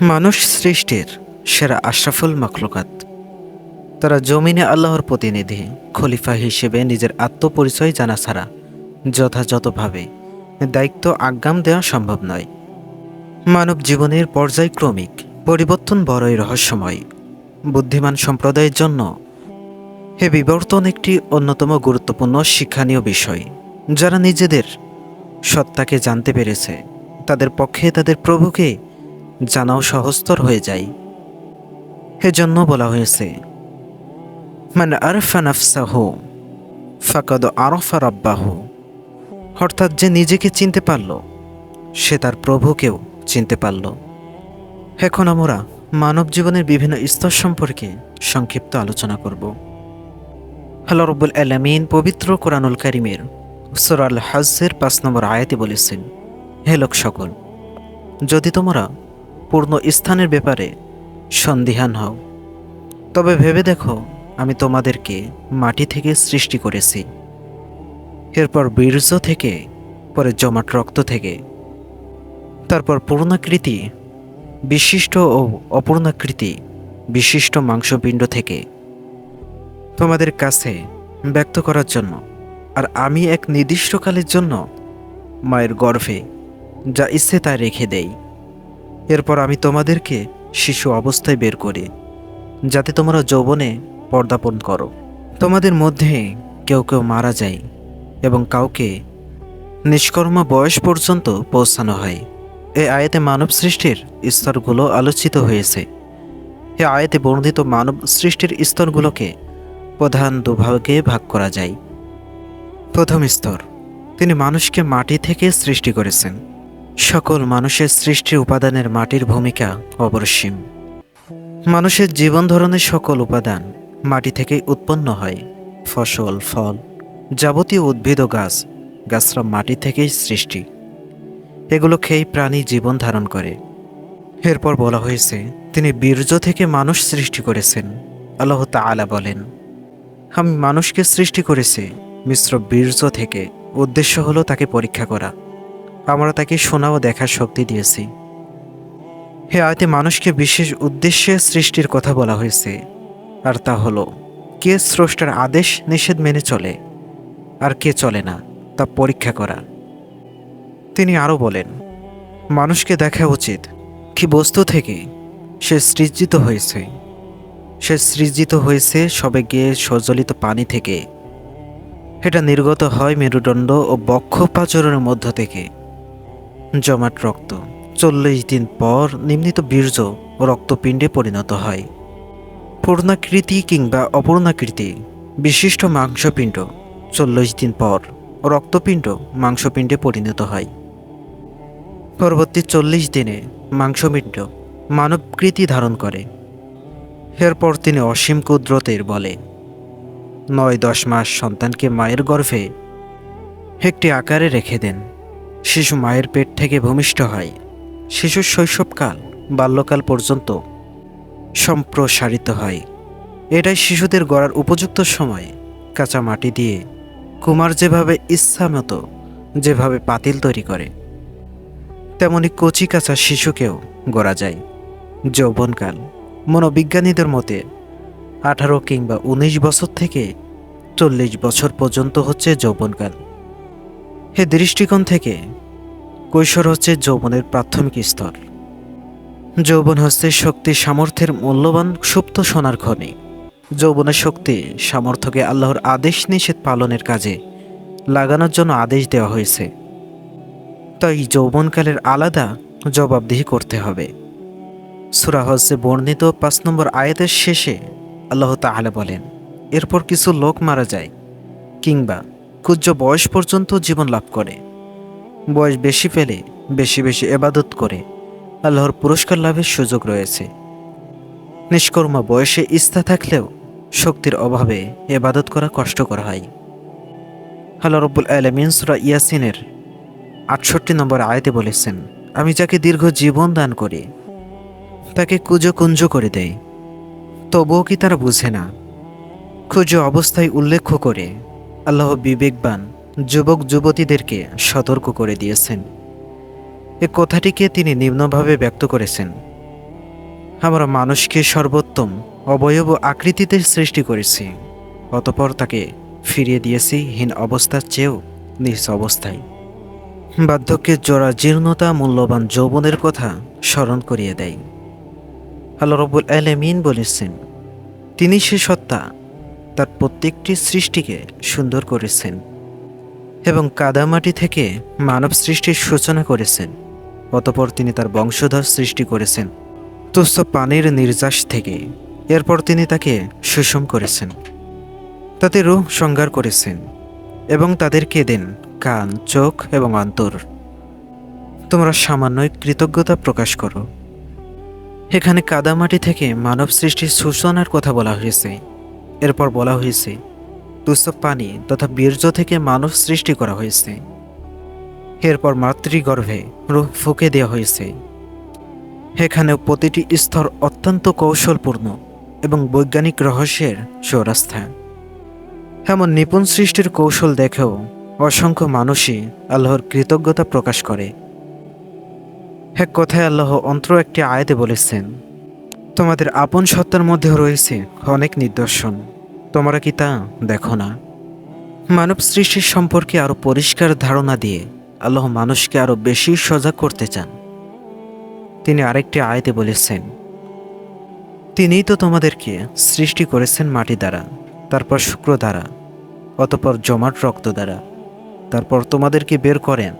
মানুষ সৃষ্টির সেরা আশরাফুল মখলুকাত। তারা জমিনে আল্লাহর প্রতিনিধি, খলিফা হিসেবে নিজের আত্মপরিচয় জানা ছাড়া যথাযথভাবে দায়িত্ব আজ্ঞাম দেওয়া সম্ভব নয়। মানব জীবনের পর্যায়ক্রমিক পরিবর্তন বড়ই রহস্যময়। বুদ্ধিমান সম্প্রদায়ের জন্য হে বিবর্তন একটি অন্যতম গুরুত্বপূর্ণ শিক্ষণীয় বিষয়। যারা নিজেদের সত্তাকে জানতে পেরেছে তাদের পক্ষে তাদের প্রভুকে জানাও সহস্তর হয়ে যায়। এজন্য বলা হয়েছে, মান আরফা নাফসাহু, ফাকাদ আরফা রাব্বাহু। অর্থাৎ যে নিজেকে চিনতে পারল, সে তার প্রভুকেও চিনতে পারল। এখন আমরা মানব জীবনের বিভিন্ন স্তর সম্পর্কে সংক্ষিপ্ত আলোচনা করব। হ্যালো রব্বুল আলামিন পবিত্র কোরআনুল কারিমের সুরাল হাজ্জের পাঁচ নম্বর আয়াতে বলেছেন হে লোক সকল যদি তোমরা পূর্ণ স্থানের ব্যাপারে সন্দিহান হও, তবে ভেবে দেখো আমি তোমাদেরকে মাটি থেকে সৃষ্টি করেছি। এরপর বীর্য থেকে, পরে জমাট রক্ত থেকে, তারপর পূর্ণাকৃতি বিশিষ্ট ও অপূর্ণাকৃতি বিশিষ্ট মাংসপিণ্ড থেকে তোমাদের কাছে ব্যক্ত করার জন্য, আর আমি এক নির্দিষ্টকালের জন্য মায়ের গর্ভে যা ইচ্ছে তা রেখে দেই। এরপর আমি তোমাদেরকে শিশু অবস্থায় বের করি, যাতে তোমরা যৌবনে পর্দাপণ করো। তোমাদের মধ্যে কেউ কেউ মারা যায় এবং কাউকে নিষ্কর্মা বয়স পর্যন্ত পৌঁছানো হয়। এই আয়াতে মানব সৃষ্টির স্তরগুলো আলোচিত হয়েছে। এ আয়াতে বর্ণিত মানব সৃষ্টির স্তরগুলোকে প্রধান দুভাগে ভাগ করা যায়। প্রথম স্তর, তিনি মানুষকে মাটি থেকে সৃষ্টি করেছেন। সকল মানুষের সৃষ্টির উপাদানের মাটির ভূমিকা অপরিসীম। মানুষের জীবন ধরনের সকল উপাদান মাটি থেকেই উৎপন্ন হয়। ফসল, ফল, যাবতীয় উদ্ভিদ ও গাছ, গাছরা মাটি থেকেই সৃষ্টি। এগুলো খেয়েই প্রাণী জীবন ধারণ করে। এরপর বলা হয়েছে, তিনি বীর্য থেকে মানুষ সৃষ্টি করেছেন। আল্লাহ তাআলা বলেন, আমি মানুষকে সৃষ্টি করেছি, মিশ্র বীর্য থেকে। উদ্দেশ্য হলো তাকে পরীক্ষা করা। আমরা তাকে শোনা ও দেখার শক্তি দিয়েছি। হে আয়তে মানুষকে বিশেষ উদ্দেশ্যে সৃষ্টির কথা বলা হয়েছে। আর তা হলো, কে স্রষ্টার আদেশ নিষেধ মেনে চলে, আর কে চলে না, তা পরীক্ষা করা। তিনি আরও বলেন, মানুষকে দেখা উচিত কি বস্তু থেকে সে সৃজিত হয়েছে। সে সৃজিত হয়েছে সবে গিয়ে সজ্জলিত পানি থেকে। এটা নির্গত হয় মেরুদণ্ড ও বক্ষ পাচরের মধ্য থেকে। জমাট রক্ত। চল্লিশ দিন পর নিম্নিত বীর্য রক্তপিণ্ডে পরিণত হয়। পূর্ণাকৃতি কিংবা অপূর্ণাকৃতি, বিশিষ্ট মাংসপিণ্ড। চল্লিশ দিন পর রক্তপিণ্ড মাংসপিণ্ডে পরিণত হয়। পরবর্তী চল্লিশ দিনে মাংসপিণ্ড মানবকৃতি ধারণ করে। এরপর তিনি অসীম কুদ্রতের বলে। নয় দশ মাস সন্তানকে মায়ের গর্ভে একটি আকারে রেখে দেন। শিশু মায়ের পেট থেকে ভূমিষ্ঠ হয়। শিশুর শৈশবকাল, বাল্যকাল পর্যন্ত সম্প্রসারিত হয়। এটাই শিশুদের গড়ার উপযুক্ত সময়। কাঁচা মাটি দিয়ে কুমার যেভাবে ইচ্ছা মতো যেভাবে পাতিল তৈরি করে, তেমনি কচি কাঁচা শিশুকেও গড়া যায়। যৌবনকাল, মনোবিজ্ঞানীদের মতে আঠারো কিংবা উনিশ বছর থেকে চল্লিশ বছর পর্যন্ত হচ্ছে যৌবনকাল। হে দৃষ্টিকোণ থেকে, কৈশোর হচ্ছে যৌবনের প্রাথমিক স্তর। যৌবন হচ্ছে শক্তি সামর্থ্যের মূল্যবান সুপ্ত সোনার খনি। যৌবনের শক্তি সামর্থ্যকে আল্লাহর আদেশ নিষেধ পালনের কাজে লাগানোর জন্য আদেশ দেওয়া হয়েছে। তাই যৌবনকালের আলাদা জবাবদিহি করতে হবে। সুরা হজ্জে বর্ণিত পাঁচ নম্বর আয়াতের শেষে আল্লাহ তাআলা বলেন, এরপর কিছু লোক মারা যায় কিংবা কুজ্জ বয়স পর্যন্ত জীবন লাভ করে। বয়স বেশি পেলে বেশি বেশি এবাদত করে। আল্লাহর পুরস্কার লাভের সুযোগ রয়েছে। নিষ্কর্মা বয়সে ইচ্ছা থাকলেও শক্তির অভাবে এবাদত করা কষ্টকর হয়। আল্লাহ রব্বুল আলমিন ইয়াসিনের আটষট্টি নম্বর আয়তে বলেছেন, আমি যাকে দীর্ঘ জীবন দান করি, তাকে কুজো কুঞ্জ করে দেয়। তবুও কি তারা বুঝে না? খুঁজো অবস্থায় উল্লেখ করে আল্লাহ বিবেকবান যুবক যুবতীদেরকে সতর্ক করে দিয়েছেন। এ কথাটিকে তিনি নিম্নভাবে ব্যক্ত করেছেন। আমরা মানুষকে সর্বোত্তম অবয়ব আকৃতিতে সৃষ্টি করেছি, অতপর তাকে ফিরিয়ে দিয়েছি হীন অবস্থার চেয়েও নিজ অবস্থায়। বার্ধক্যের জোড়া জীর্ণতা মূল্যবান যৌবনের কথা স্মরণ করিয়ে দেয়। আল্লাহ রবুল আলমিন বলেছেন, তিনি সে সত্তা তার প্রত্যেকটি সৃষ্টিকে সুন্দর করেছেন এবং কাদামাটি থেকে মানব সৃষ্টির সূচনা করেছেন। অতপর তিনি তার বংশধর সৃষ্টি করেছেন। তুচ্ছ পানির নির্যাস থেকে এরপর তিনি তাকে সুষম করেছেন। তাতে রূহ সংজ্ঞার করেছেন এবং তাদেরকে দেন কান, চোখ এবং অন্তর। তোমরা সামান্যই কৃতজ্ঞতা প্রকাশ করো। এখানে কাদামাটি থেকে মানব সৃষ্টির সূচনার কথা বলা হয়েছে। এরপর বলা হয়েছে তুচ্ছ পানি তথা বীর্য থেকে মানব সৃষ্টি করা হয়েছে। এরপর মাতৃগর্ভে রূহ ফুঁকে দেওয়া হয়েছে। এখানেও প্রতিটি স্তর অত্যন্ত কৌশলপূর্ণ এবং বৈজ্ঞানিক রহস্যের চৌরাস্থা এমন নিপুণ সৃষ্টির কৌশল দেখেও অসংখ্য মানুষই আল্লাহর কৃতজ্ঞতা প্রকাশ করে। এক কথায় আল্লাহ অন্ত্র একটি আয়াতে বলেছেন, তোমাদের আপন সত্তার মধ্যে রয়েছে অনেক নিদর্শন। তোমরা কি তা দেখো না? মানব সৃষ্টির সম্পর্কে আরও পরিষ্কার ধারণা দিয়ে আল্লাহ মানুষকে আরও বেশি সজাগ করতে চান। তিনি আরেকটি আয়তে বলেছেন, তিনিই তো তোমাদেরকে সৃষ্টি করেছেন মাটি দ্বারা, তারপর শুক্র দ্বারা, অতপর জমাট রক্ত দ্বারা, তারপর তোমাদেরকে বের করেন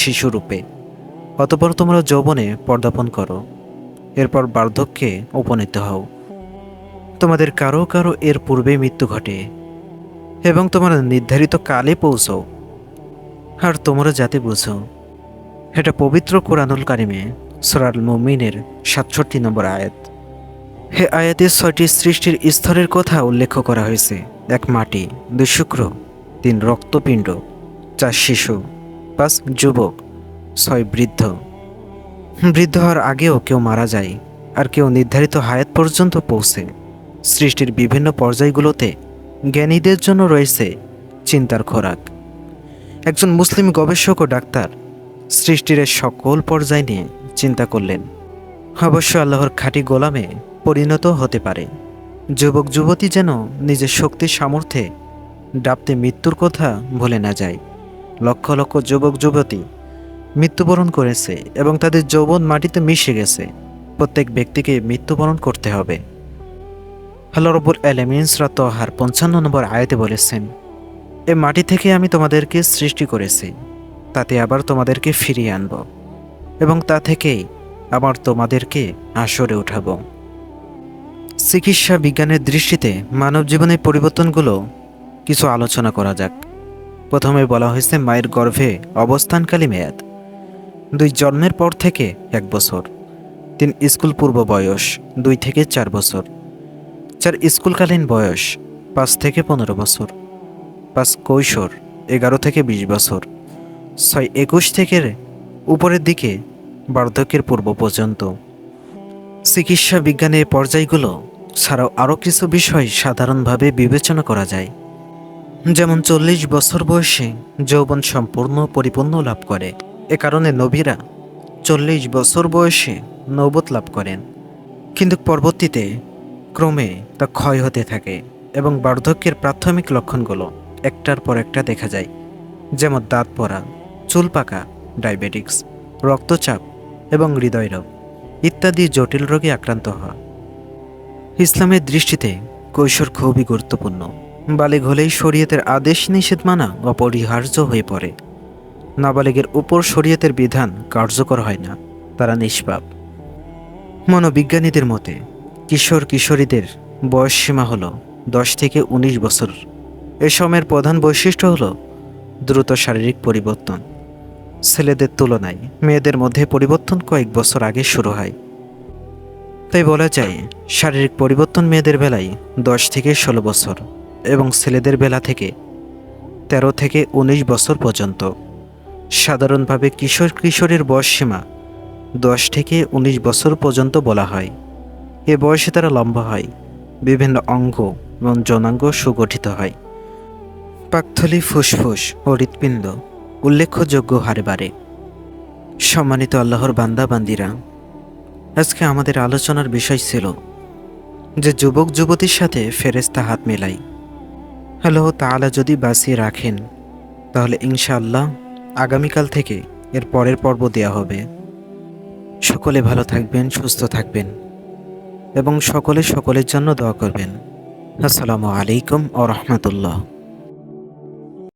শিশুরূপে অতপর তোমরা যৌবনে পর্দাপণ করো, এরপর বার্ধক্যে উপনীত হও। তোমাদের কারও কারও এর পূর্বে মৃত্যু ঘটে, এবং তোমরা নির্ধারিত কালে পৌঁছও, আর তোমরা যাতে বুঝো। এটা পবিত্র কোরআনুল কারিমে সরাল মুমিনের সাতষট্টি নম্বর আয়াত। হে আয়াতে ছয়টি সৃষ্টির স্তরের কথা উল্লেখ করা হয়েছে। এক মাটি, দুই শুক্র, তিন রক্তপিণ্ড, চার শিশু, পাঁচ যুবক, ছয় বৃদ্ধ। বৃদ্ধ হওয়ার আগেও কেউ মারা যায়, আর কেউ নির্ধারিত হায়াত পর্যন্ত পৌঁছে। সৃষ্টির বিভিন্ন পর্যায়গুলোতে জ্ঞানীদের জন্য রয়েছে চিন্তার খোরাক। একজন মুসলিম গবেষক ও ডাক্তার সৃষ্টির সকল পর্যায় নিয়ে চিন্তা করলেন। অবশ্য আল্লাহর খাঁটি গোলামে পরিণত হতে পারে। যুবক, যুবতী যেন নিজের শক্তির সামর্থ্যে ডাবতে মৃত্যুর কথা ভুলে না যায়। লক্ষ লক্ষ যুবক, যুবতী মৃত্যুবরণ করেছে এবং তাদের যৌবন মাটিতে মিশে গেছে। প্রত্যেক ব্যক্তিকে মৃত্যুবরণ করতে হবে। আল্লাহ রবুল এলেমিনসরা তহার পঞ্চান্ন নম্বর আয়তে বলেছেন, এ মাটি থেকে আমি তোমাদেরকে সৃষ্টি করেছি, তাতে আবার তোমাদেরকে ফিরিয়ে আনব এবং তা থেকেই আবার তোমাদেরকে আসরে উঠাব। চিকিৎসা বিজ্ঞানের দৃষ্টিতে মানব জীবনের পরিবর্তনগুলো কিছু আলোচনা করা যাক। প্রথমে বলা হয়েছে মায়ের গর্ভে অবস্থানকালী মেয়াদ, দুই জন্মের পর থেকে এক বছর, তিন স্কুল পূর্ব বয়স, দুই থেকে চার বছর। চার স্কুলকালীন বয়স পাঁচ থেকে পনেরো বছর, পাঁচ কৈশোর এগারো থেকে বিশ বছর, ছয় একুশ থেকে উপরের দিকে বার্ধক্যের পূর্ব পর্যন্ত। চিকিৎসা বিজ্ঞানের পর্যায়গুলো ছাড়াও আরও কিছু বিষয় সাধারণভাবে বিবেচনা করা যায়। যেমন চল্লিশ বছর বয়সে যৌবন সম্পূর্ণ পরিপূর্ণ লাভ করে। এ কারণে নবীরা চল্লিশ বছর বয়সে নৌবত লাভ করেন। কিন্তু পরবর্তীতে ক্রমে তা ক্ষয় হতে থাকে এবং বার্ধক্যের প্রাথমিক লক্ষণগুলো একটার পর একটা দেখা যায়, যেমন দাঁত পড়া, চুল পাকা, ডায়াবেটিক্স, রক্তচাপ এবং হৃদয়রোগ ইত্যাদি জটিল রোগে আক্রান্ত হওয়া। ইসলামের দৃষ্টিতে কৈশোর খুবই গুরুত্বপূর্ণ। বালিগ হলেই শরীয়তের আদেশ নিষেধ মানা অপরিহার্য হয়ে পড়ে। নাবালিগের উপর শরীয়তের বিধান কার্যকর হয় না, তারা নিষ্পাপ। মনোবিজ্ঞানীদের মতে কিশোর কিশোরীদের বয়স সীমা হল দশ থেকে ১৯ বছর। এ সময়ের প্রধান বৈশিষ্ট্য হল দ্রুত শারীরিক পরিবর্তন। ছেলেদের তুলনায় মেয়েদের মধ্যে পরিবর্তন কয়েক বছর আগে শুরু হয়। তাই বলা যায়, শারীরিক পরিবর্তন মেয়েদের বেলায় দশ থেকে ষোলো বছর এবং ছেলেদের বেলা থেকে তেরো থেকে ১৯ বছর পর্যন্ত। সাধারণভাবে কিশোর কিশোরীর বয়স সীমা দশ থেকে ১৯ বছর পর্যন্ত বলা হয়। এ বয়সে তারা লম্বা হয়, বিভিন্ন অঙ্গ এবং জনাঙ্গ সুগঠিত হয়। পাকথলি ফুসফুস ও হৃৎপিণ্ড উল্লেখযোগ্য হারে বাড়ে। সম্মানিত আল্লাহর বান্দা, বান্দিরা, আজকে আমাদের আলোচনার বিষয় ছিল যে যুবক, যুবতীর সাথে ফেরেস্তা হাত মেলাই। আল্লাহ তাআলা যদি বাঁচিয়ে রাখেন, তাহলে ইনশাআল্লাহ আগামীকাল থেকে এর পরের পর্ব দেওয়া হবে। সকলে ভালো থাকবেন, সুস্থ থাকবেন। এবং সকলে সকলের জন্য দোয়া করবেন। আসসালামু আলাইকুম ও রহমতুল্লাহ।